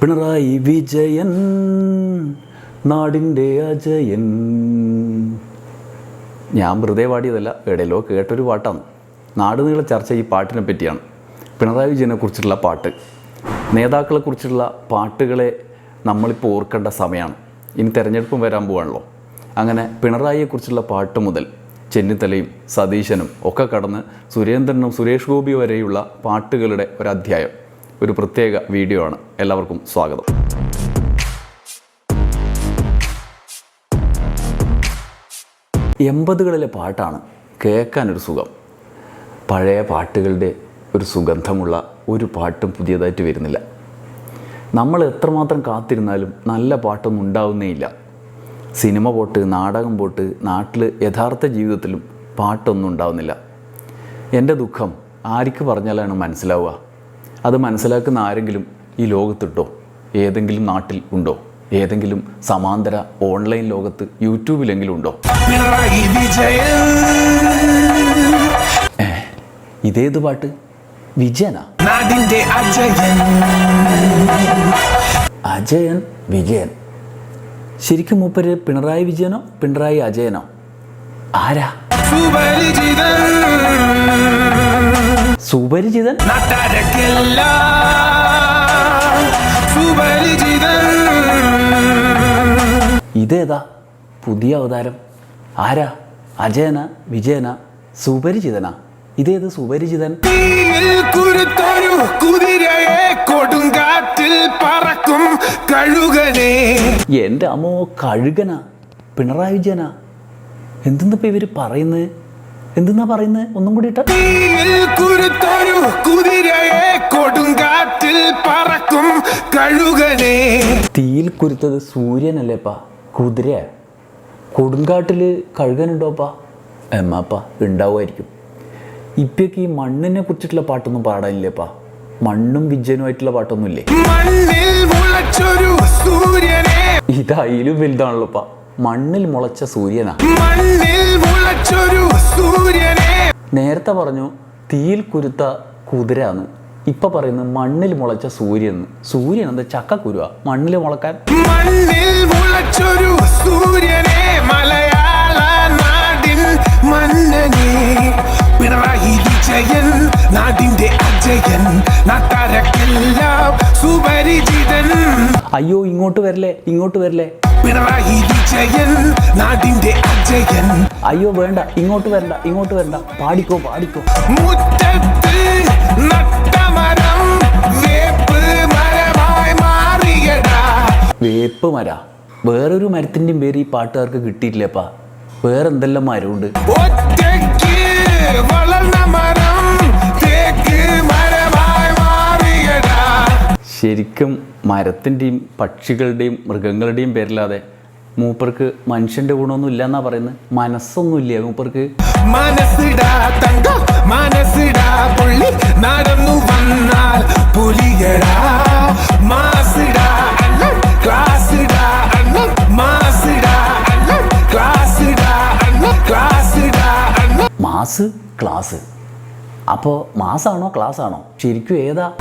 പിണറായി വിജയൻ നാടിന്റെ അജയൻ. ഞാൻ വെറുതെ പാടിയതല്ല എവിടെയല്ലോ കേട്ടൊരു പാട്ടാണ്. നാട് നീള ചർച്ച ഈ പാട്ടിനെ പറ്റിയാണ്. പിണറായി വിജയനെ കുറിച്ചുള്ള പാട്ട്. നേതാക്കളെ കുറിച്ചുള്ള പാട്ടുകളെ നമ്മളിപ്പോൾ ഓർക്കേണ്ട സമയമാണ് ഇനി തിരഞ്ഞെടുപ്പും വരാൻ പോവാണല്ലോ. അങ്ങനെ പിണറായിയെക്കുറിച്ചുള്ള പാട്ട് മുതൽ ചെന്നിത്തലയും സതീശനും ഒക്കെ കടന്ന് സുരേന്ദ്രനും സുരേഷ് ഗോപി വരെയുള്ള പാട്ടുകളുടെ ഒരു അധ്യായം ഒരു പ്രത്യേക വീഡിയോ ആണ്. എല്ലാവർക്കും സ്വാഗതം. എൺപതുകളിലെ പാട്ടാണ് കേൾക്കാനൊരു സുഖം. പഴയ പാട്ടുകളുടെ ഒരു സുഗന്ധമുള്ള ഒരു പാട്ടും പുതിയതായിട്ട് വരുന്നില്ല. നമ്മൾ എത്രമാത്രം കാത്തിരുന്നാലും നല്ല പാട്ടൊന്നും ഉണ്ടാവുന്നേ ഇല്ല സിനിമ പോട്ട് നാടകം പോട്ട് നാട്ടിൽ യഥാർത്ഥ ജീവിതത്തിലും പാട്ടൊന്നും ഉണ്ടാവുന്നില്ല. എന്റെ ദുഃഖം ആർക്ക് പറഞ്ഞാലാണ് മനസ്സിലാവുക? അത് മനസ്സിലാക്കുന്ന ആരെങ്കിലും ഈ ലോകത്തുണ്ടോ? ഏതെങ്കിലും നാട്ടിൽ ഉണ്ടോ? ഏതെങ്കിലും സമാന്തര ഓൺലൈൻ ലോകത്ത് യൂട്യൂബിലെങ്കിലും ഉണ്ടോ? ഇതേത് പാട്ട്? വിജയനാ? അജയൻ. വിജയൻ. ശരിക്കും മൂപ്പര് പിണറായി വിജയനോ പിണറായി അജയനോ? ആരാ? സുപരിചിതൻ? ഇതേതാ പുതിയ അവതാരം? ആരാ? അജയന വിജയന സുപരിചിതനാ? ഇതേത് സുപരിചിതൻ? പറക്കും കഴുകനെ. എന്റെ അമ്മോ കഴുകനാ പിണറായി വിജയനാ? എന്തെന്നിപ്പോ ഇവർ പറയുന്നത് എന്തെന്നാ പറയുന്നത് ഒന്നും കൂടി തീയിൽ കുരുത്തത് സൂര്യനല്ലേപ്പാ കുതിര കൊടുങ്കാട്ടിൽ കഴുകനുണ്ടോപ്പാ എമ്മാപ്പാ ഉണ്ടാവുമായിരിക്കും ഇപ്പൊക്കെ ഈ മണ്ണിനെ കുറിച്ചിട്ടുള്ള പാട്ടൊന്നും പാടാനില്ലേപ്പാ മണ്ണും വിജയനുമായിട്ടുള്ള പാട്ടൊന്നും ഇല്ലേ മണ്ണിൽ മുളച്ചൊരു സൂര്യനെ. ഇതായാലും വലുതാണല്ലോപ്പാ മണ്ണിൽ മുളച്ച സൂര്യനാ. മണ്ണിൽ നേരത്തെ പറഞ്ഞു തീയിൽ കുരുത്ത കുതിര എന്ന് ഇപ്പൊ പറയുന്നത് മണ്ണിൽ മുളച്ച സൂര്യൻ. സൂര്യൻ എന്താ? ചക്കക്കുരുവാ മണ്ണിൽ മുളക്കാൻ മണ്ണിൽ മുളച്ചൊരു സൂര്യനെ മലയാള നാടിൻ മന്നനെ. പിണറായി വിജയൻ നാടിന്റെ അജയൻ നാട്ടാരക്കെല്ലാം സുപരിചിതൻ. അയ്യോ ഇങ്ങോട്ട് വരല്ലേ? ഇങ്ങോട്ട് വരല്ലേ? പിണറായി വിജയൻ നാടിന്റെ അജയൻ. അയ്യോ വേണ്ട. ഇങ്ങോട്ട് വരണ്ട ഇങ്ങോട്ട് വരണ്ട. പാടിക്കോ പാടിക്കോ. മുറ്റത്ത് നട്ടമരം വേപ്പ് മരമായി മാറിയടാ. വേപ്പ് മര. വേറൊരു മരത്തിന്റെയും പേര് ഈ പാട്ടുകാർക്ക് കിട്ടിയിട്ടില്ലപ്പാ വേറെന്തെല്ലാം മരമുണ്ട്? ഒറ്റയ്ക്ക് ശരിക്കും മരത്തിന്റെയും പക്ഷികളുടെയും മൃഗങ്ങളുടെയും പേരില്ലാതെ മൂപ്പർക്ക് മനുഷ്യന്റെ ഗുണമൊന്നും ഇല്ല എന്നാ പറയുന്നത്. മനസ്സൊന്നും ഇല്ല മൂപ്പർക്ക്. Mass class. അപ്പോ മാസാണോ ക്ലാസ് ആണോ ശരിക്കും ഏതാ?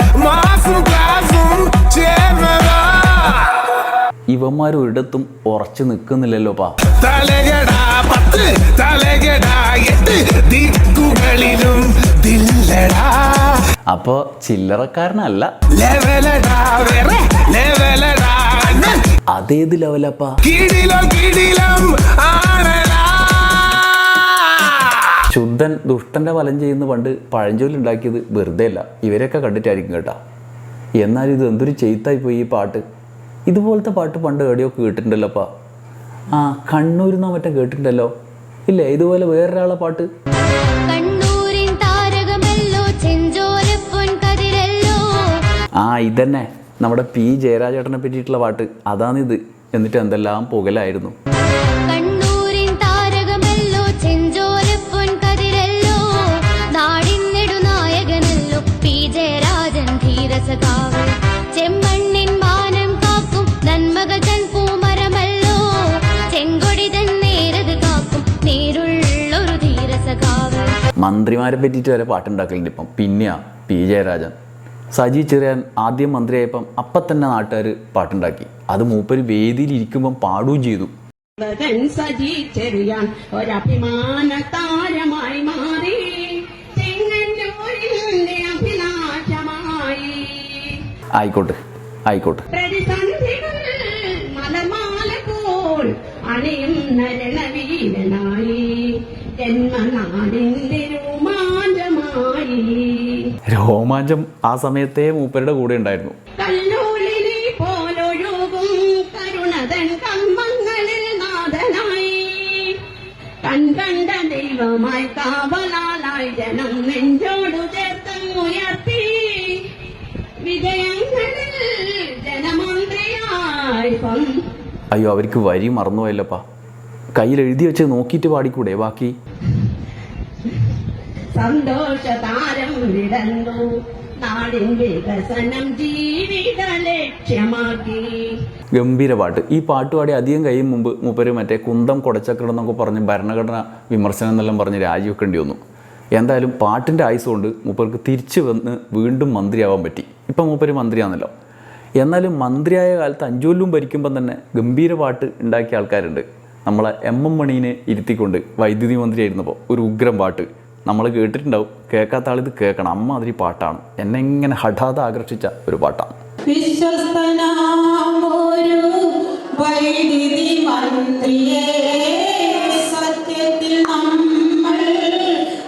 ഇവന്മാർ ഒരിടത്തും ഉറച്ചു ദിക്കുകളിലും ദില്ലടാ. അപ്പോൾ ചില്ലറക്കാരനല്ല. അതേത് ലെവലപ്പാ ശുദ്ധൻ ദുഷ്ടന്റെ വലം ചെയ്യുന്ന പണ്ട് പഴഞ്ചൊല്ലി ഉണ്ടാക്കിയത് വെറുതെ അല്ല ഇവരൊക്കെ കണ്ടിട്ടായിരിക്കും കേട്ടാ. എന്നാൽ ഇത് എന്തൊരു ചെയ്ത്തായി പോയി ഈ പാട്ട്. ഇതുപോലത്തെ പാട്ട് പണ്ട് എവിടെയോ കേട്ടിട്ടുണ്ടല്ലോപ്പാ. ആ കണ്ണൂരിൽ നിന്നോ മറ്റേ കേട്ടിട്ടുണ്ടല്ലോ. ഇല്ലേ ഇതുപോലെ വേറൊരാളെ പാട്ട്? ആ ഇതന്നെ. നമ്മുടെ പി. ജയരാജേട്ടനെ പറ്റിയിട്ടുള്ള പാട്ട്. അതാണിത്. എന്നിട്ട് എന്തെല്ലാം പുകലായിരുന്നു. മന്ത്രിമാരെ പറ്റിയിട്ട് വരെ പാട്ടുണ്ടാക്കലുണ്ട് ഇപ്പം. പിന്നെയാ പി ജയരാജൻ. സജി ചെറിയാൻ ആദ്യം മന്ത്രിയായപ്പം അപ്പം തന്നെ നാട്ടുകാർ പാട്ടുണ്ടാക്കി. അത് മൂപ്പര് വേദിയിൽ ഇരിക്കുമ്പം പാടുകയും ചെയ്തു. സജി ചെറിയാൻ ഒരഭിമാന താരമായി മാറി. ആയിക്കോട്ടെ ആയിക്കോട്ടെ. പ്രതിസന്ധികൾ മലമാല രോമാഞ്ചമായി രോമാഞ്ചം ആ സമയത്തെ മൂപ്പരുടെ കൂടെ ഉണ്ടായിരുന്നു. കല്ലൂലിനെ പോലൊഴുകും കരുണതൻ കമ്പങ്ങളിൽ നാഥനായി. കൺകണ്ട ദൈവമായി കാവലാലായി ജനം നെഞ്ചോടു ചേർത്ത് ഉയർത്തി. വിജയങ്ങളിൽ ജനമന്ത്രിയായി അയ്യോ അവർക്ക് വരി മറന്നുപോയല്ലപ്പാ. കയ്യിൽ എഴുതി വെച്ച് നോക്കിയിട്ട് പാടിക്കൂടെ? ബാക്കി സന്തോഷ താരം വിടന്നു നാടിൻ വികസനം ജീവിത ലക്ഷ്യമാക്കി. ഗംഭീര പാട്ട്. ഈ പാട്ട് പാടി അധികം കഴിയും മുമ്പ് മൂപ്പര് മറ്റേ കുന്തം കൊടച്ചക്രം എന്നൊക്കെ പറഞ്ഞ് ഭരണഘടന വിമർശനം എന്നെല്ലാം പറഞ്ഞ് രാജിവെക്കേണ്ടി വന്നു. എന്തായാലും പാട്ടിന്റെ ആയുസ് കൊണ്ട് മൂപ്പർക്ക് തിരിച്ചു വന്ന് വീണ്ടും മന്ത്രിയാവാൻ പറ്റി. ഇപ്പം മൂപ്പര് മന്ത്രിയാണല്ലോ. എന്നാലും മന്ത്രിയായ കാലത്ത് അഞ്ചോല്ലും ഭരിക്കുമ്പം തന്നെ ഗംഭീര പാട്ട് ഉണ്ടാക്കിയ ആൾക്കാരുണ്ട്. നമ്മളെ എം എം മണീനെ ഇരുത്തിക്കൊണ്ട് വൈദ്യുതി മന്ത്രിയായിരുന്നപ്പോൾ ഒരു ഉഗ്രം പാട്ട്. നമ്മൾ കേട്ടിട്ടുണ്ടാവും. കേൾക്കാത്ത ആളിത് കേൾക്കണം അമ്മാതിരി പാട്ടാണ്. എന്നെ ഇങ്ങനെ ഹഠാത ആകർഷിച്ച ഒരു പാട്ടാണ്. വൈദ്യുതി മന്ത്രിയെ സത്യത്തിൽ നമ്മൾ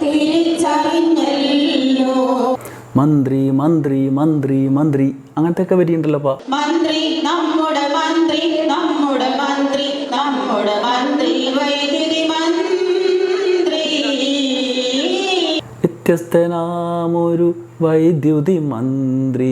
തിരിച്ചറിഞ്ഞല്ലോ. മന്ത്രി മന്ത്രി മന്ത്രി മന്ത്രി. അങ്ങനത്തെ ഒക്കെ വരിയുണ്ടല്ലോപ്പാ മന്ത്രി നമ്മുടെ മന്ത്രി നമ്മുടെ മന്ത്രി. വ്യത്യസ്തനാമൊരു വൈദ്യുതി മന്ത്രി.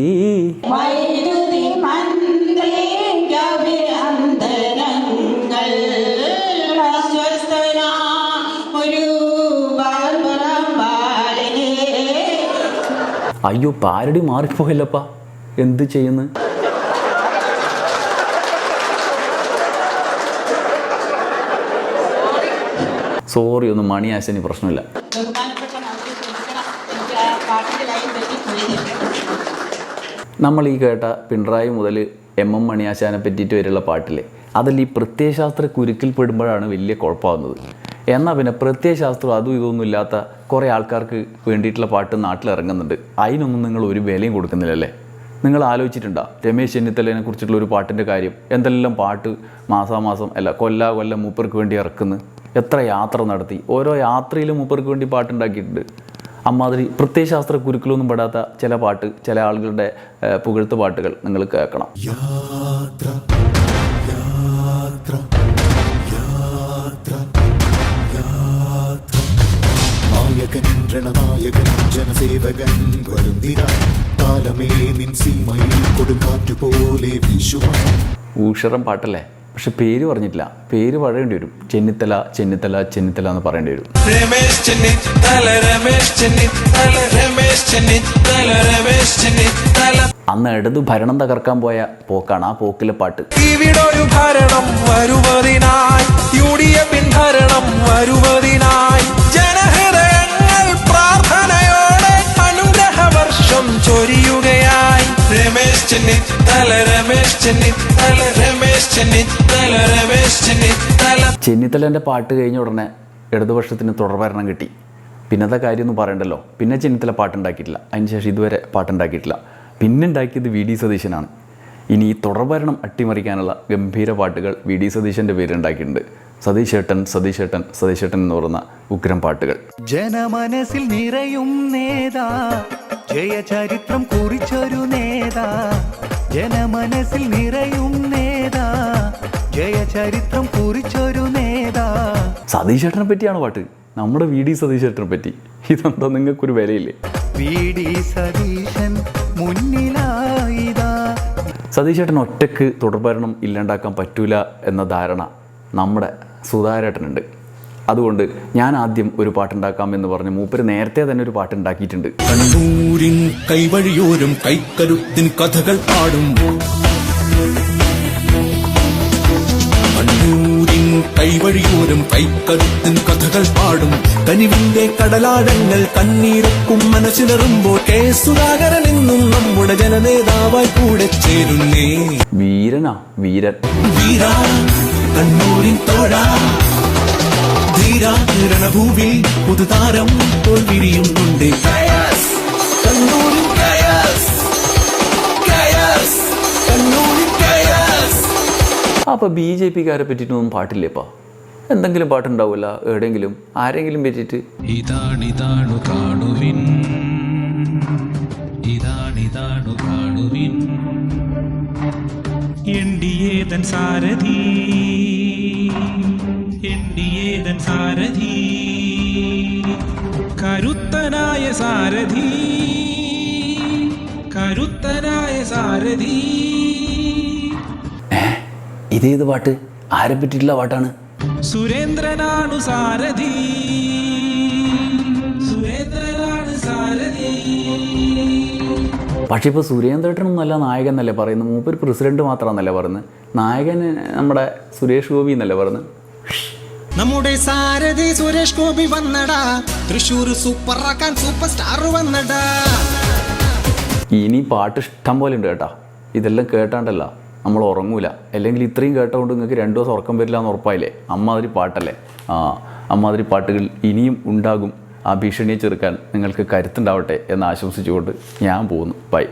അയ്യോ പാരടി മാറിപ്പോയല്ലപ്പാ. എന്ത് ചെയ്യുന്നു? സോറി ഒന്നും മണിയാശനി പ്രശ്നമില്ല. നമ്മൾ ഈ കേട്ട പിണറായി മുതൽ എം എം മണിയാശാനെ പറ്റിയിട്ട് വരെയുള്ള പാട്ടിൽ അതിൽ ഈ പ്രത്യയശാസ്ത്ര കുരുക്കിൽ പെടുമ്പോഴാണ് വലിയ കുഴപ്പമാകുന്നത് എന്നാൽ പിന്നെ പ്രത്യയശാസ്ത്രം അതും ഇതൊന്നും ഇല്ലാത്ത കുറേ ആൾക്കാർക്ക് വേണ്ടിയിട്ടുള്ള പാട്ട് നാട്ടിൽ ഇറങ്ങുന്നുണ്ട് അതിനൊന്നും നിങ്ങൾ ഒരു വിലയും കൊടുക്കുന്നില്ലല്ലേ? നിങ്ങൾ ആലോചിച്ചിട്ടുണ്ടോ? രമേശ് ചെന്നിത്തലേനെ കുറിച്ചിട്ടുള്ള ഒരു പാട്ടിന്റെ കാര്യം? എന്തെല്ലാം പാട്ട് മാസാമാസം അല്ല കൊല്ല കൊല്ലം മൂപ്പർക്ക് വേണ്ടി ഇറക്കുന്നു? എത്ര യാത്ര നടത്തി? ഓരോ യാത്രയിലും മൂപ്പർക്ക് വേണ്ടി പാട്ടുണ്ടാക്കിയിട്ടുണ്ട്. അമ്മാതിരി പ്രത്യയശാസ്ത്ര കുരുക്കളൊന്നും പെടാത്ത ചില പാട്ട് ചില ആളുകളുടെ പുകഴ്ത്ത പാട്ടുകൾ നിങ്ങൾ കേൾക്കണം. യാത്ര യാത്ര നായകൻ രണനായകൻ ജനസേവകൻ വരുന്നിര കാലമേ നിൻ സീമയിൽ കൊടുങ്കാറ്റുപോലെ വിഷുവാൻ ഊഷറം പാട്ടല്ലേ? പക്ഷെ പേര് പറഞ്ഞിട്ടില്ല. പേര് പറയേണ്ടി വരും. ചെന്നിത്തല ചെന്നിത്തല ചെന്നിത്തല എന്ന് പറയേണ്ടി വരും. രമേശ് ചെന്നിത്തല രമേശ് ചെന്നിത്തല രമേശ് ചെന്നിത്തല രമേശ് ചെന്നിത്തല. അന്ന് ഇടതു ഭരണം തകർക്കാൻ പോയ പോക്കാണ് ആ പോക്കിലെ പാട്ട്. ഇവിടൊരു ഭരണം വരുവതിനായി യു ഡി എഫിൻ ഭരണം വരുവതിനായി. ജനഹൃദയങ്ങൾ പ്രാർത്ഥനയോടെ അനുഗ്രഹവർഷം ചൊരിയുകയായി. രമേശ് ചെന്നിത്തല രമേശ് ചെന്നിത്തല രമേശ് ചെന്നിത്തല രമേശ് ചെന്നിത്തല. ചെന്നിത്തലേന്റെ പാട്ട് കഴിഞ്ഞ ഉടനെ ഇടതുപക്ഷത്തിന് തുടർഭരണം കിട്ടി. പിന്നത്തെ കാര്യമൊന്നും പറയണ്ടല്ലോ. പിന്നെ ചെന്നിത്തല പാട്ടുണ്ടാക്കിയിട്ടില്ല. അതിനുശേഷം ഇതുവരെ പാട്ടുണ്ടാക്കിയിട്ടില്ല. പിന്നെ ഉണ്ടാക്കിയത് വി ഡി സതീശനാണ്. ഇനി ഈ തുടർഭരണം അട്ടിമറിക്കാനുള്ള ഗംഭീര പാട്ടുകൾ വി ഡി സതീശന്റെ പേരുണ്ടാക്കിയിട്ടുണ്ട് സതീശേട്ടൻ സതീശേട്ടൻ സതീശേട്ടൻ എന്ന് പറയുന്ന ഉഗ്രം പാട്ടുകൾ. ജനമനസിൽ നിറയും നേതാ. ജയചരിത്രം കുറിച്ചൊരു നേതാ. ജനമനസിൽ നിറയും നേതാ. ജയചരിത്രം കുറിച്ചൊരു നേതാ. സതീശേട്ടനെ പറ്റിയാണ് പാട്ട്. നമ്മുടെ വി ഡി സതീശേട്ടനെ പറ്റി. ഇതെന്താ നിങ്ങൾക്കൊരു വിലയില്ലേ? വി ഡി സതീശൻ മുന്നിലായിതാ. സതീശേട്ടൻ ഒറ്റയ്ക്ക് തുടർഭരണം ഇല്ലാണ്ടാക്കാൻ പറ്റൂല എന്ന ധാരണ നമ്മുടെ സുധാരേട്ടനുണ്ട്. അതുകൊണ്ട് ഞാൻ ആദ്യം ഒരു പാട്ടുണ്ടാക്കാം എന്ന് പറഞ്ഞ് മൂപ്പര് നേരത്തെ തന്നെ ഒരു പാട്ടുണ്ടാക്കിയിട്ടുണ്ട്. കണ്ണൂരിൻ കൈവഴിയോരും കൈക്കരുത്തിൻ കഥകൾ പാടുമ്പോൾ കൈവഴിയോരം കൈക്കരുത്തിൻ കഥകൾ പാടും. കനിവിന്റെ കടലാടങ്ങൾ കണ്ണീരൊക്കും മനസ്സിലറുമ്പോൾ കെ. സുധാകരൻ എന്നും നമ്മുടെ ജനനേതാവായി കൂടെ ചേരുന്നേ. വീരനാ വീരൻ. വീരാ കണ്ണൂരിൻ തോഴാ. ധീരാ രണഭൂവിൽ പുതുതാരം തോൽവിരിയുന്നുണ്ട്. അപ്പോൾ ബി ജെ പിക്കാരെ പറ്റിയിട്ടൊന്നും പാട്ടില്ലേപ്പാ? എന്തെങ്കിലും പാട്ടുണ്ടാവില്ല എവിടെയെങ്കിലും? ആരെങ്കിലും പറ്റിയിട്ട്? ഇതാണിതാണു കാണുവിൻ. കാണുവിൻ. സാരഥി. സാരഥി. കരുത്തനായ സാരഥി. കരുത്തനായ സാരഥി. ഇതേത് പാട്ട്? ആരെ പറ്റിയിട്ടുള്ള പാട്ടാണ്? സുരേന്ദ്രനാണു സാരഥി. സുരേന്ദ്രനാണ് സാരഥി. പക്ഷേ ഇപ്പോൾ സുരേന്ദ്രേട്ടനും നല്ല നായകൻ എന്നല്ലേ പറയുന്നത്? മൂപ്പര് പ്രസിഡന്റ് മാത്രമെന്നല്ലേ പറയുന്നത്? നായകൻ നമ്മുടെ സുരേഷ് ഗോപി എന്നല്ലേ പറയുന്നത്? നമ്മുടെ സാരഥി സുരേഷ് ഗോപി വന്നടാ. തൃശ്ശൂർ സൂപ്പർ ആക്കാൻ സൂപ്പർ സ്റ്റാർ വന്നടാ. ഇനി പാട്ട് ഇഷ്ടം പോലെ ഉണ്ട് കേട്ടാ. ഇതെല്ലാം കേട്ടാണ്ടല്ല. നമ്മൾ ഉറങ്ങൂല. അല്ലെങ്കിൽ ഇത്രയും കേട്ടതുകൊണ്ട് നിങ്ങൾക്ക് രണ്ടു ദിവസം ഉറക്കം വരില്ല എന്ന് ഉറപ്പായില്ലേ? അമ്മാതിരി പാട്ടല്ലേ? ആ അമ്മാതിരി പാട്ടുകൾ ഇനിയും ഉണ്ടാകും. ആ ഭീഷണിയെ ചെറുക്കാൻ നിങ്ങൾക്ക് കരുത്തുണ്ടാവട്ടെ എന്ന് ആശംസിച്ചുകൊണ്ട് ഞാൻ പോകുന്നു. ബൈ